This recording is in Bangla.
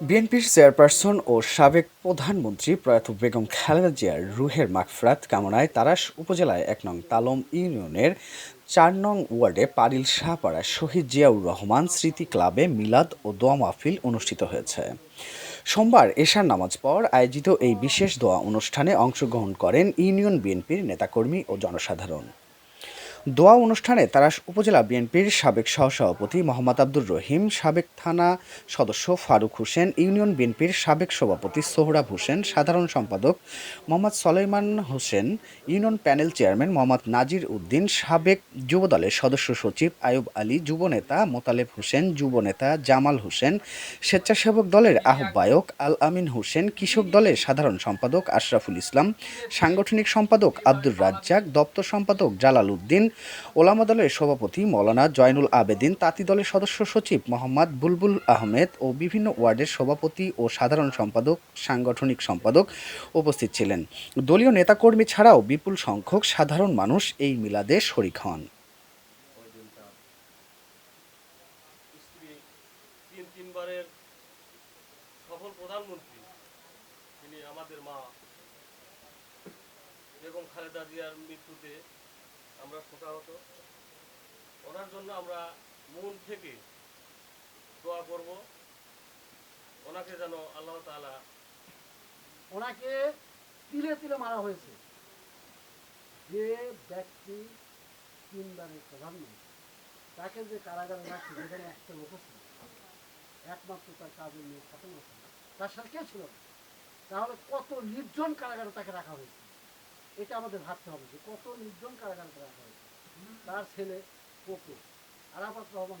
বিএনপির চেয়ারপারসন ও সাবেক প্রধানমন্ত্রী প্রয়াত বেগম খালেদা জিয়ার রুহের মাগফিরাত কামনায় তারাস উপজেলায় এক নং তালম ইউনিয়নের চার নং ওয়ার্ডে পারিল শাহপাড়া শহীদ জিয়াউর রহমান স্মৃতি ক্লাবে মিলাদ ও দোয়া মাহফিল অনুষ্ঠিত হয়েছে। সোমবার এশার নামাজ পর আয়োজিত এই বিশেষ দোয়া অনুষ্ঠানে অংশগ্রহণ করেন ইউনিয়ন বিএনপির নেতাকর্মী ও জনসাধারণ। দোয়া অনুষ্ঠানে তারা উপজেলা বিএনপির সাবেক সহসভাপতি মোহাম্মদ আব্দুর রহিম, সাবেক থানা সদস্য ফারুক হোসেন, ইউনিয়ন বিএনপির সাবেক সভাপতি সোহরাব হোসেন, সাধারণ সম্পাদক Mohammad Solaiman Hossain, union panel chairman Mohammad Nazir Uddin, সাবেক যুবদলের সদস্য সচিব আয়ুব আলী, যুবনেতা মোতালেব হোসেন, যুবনেতা জামাল হোসেন, স্বেচ্ছাসেবক দলের আহ্বায়ক আল আমিন হোসেন, কৃষক দলের সাধারণ সম্পাদক আশরাফুল ইসলাম, সাংগঠনিক সম্পাদক আব্দুর রাজ্জাক, দপ্তর সম্পাদক জালাল উদ্দিন ওলামা দলের সভাপতি মৌলানা জয়নুল আবেদিন, তাঁতি দলের সদস্য সচিব মোহাম্মদ বুলবুল আহমেদ ও বিভিন্ন ওয়ার্ডের সভাপতি ও সাধারণ সম্পাদক, সাংগঠনিক সম্পাদক উপস্থিত ছিলেন। দলীয় নেতাকর্মী ছাড়াও বিপুল সংখ্যক সাধারণ মানুষ এই মিলাদে শরিক হন। সফল প্রধানমন্ত্রী তিনি আমাদের মা খালেদা জিয়ার মৃত্যুতে আমরা শোকাহত ওনার জন্য আমরা মন থেকে দোয়া করব। ওনাকে যেন আল্লাহ তাআলা ওনাকে তিলে তিলে মারা হয়েছে। যে ব্যক্তি তিনবারের প্রধানমন্ত্রী, তাকে যে কারাগারে রাখছে, যেখানে একটা লোক ছিল, একমাত্র তার কাজের নিয়ে খতম আছে তার সাথে কে ছিল? তাহলে কত নির্জন কারাগারে তাকে রাখা হয়েছে? এটা আমাদের ভাবতে হবে যে কত নির্জন কারাগারে করা হয়েছে। তার ছেলে কোকো আরাফাত রহমান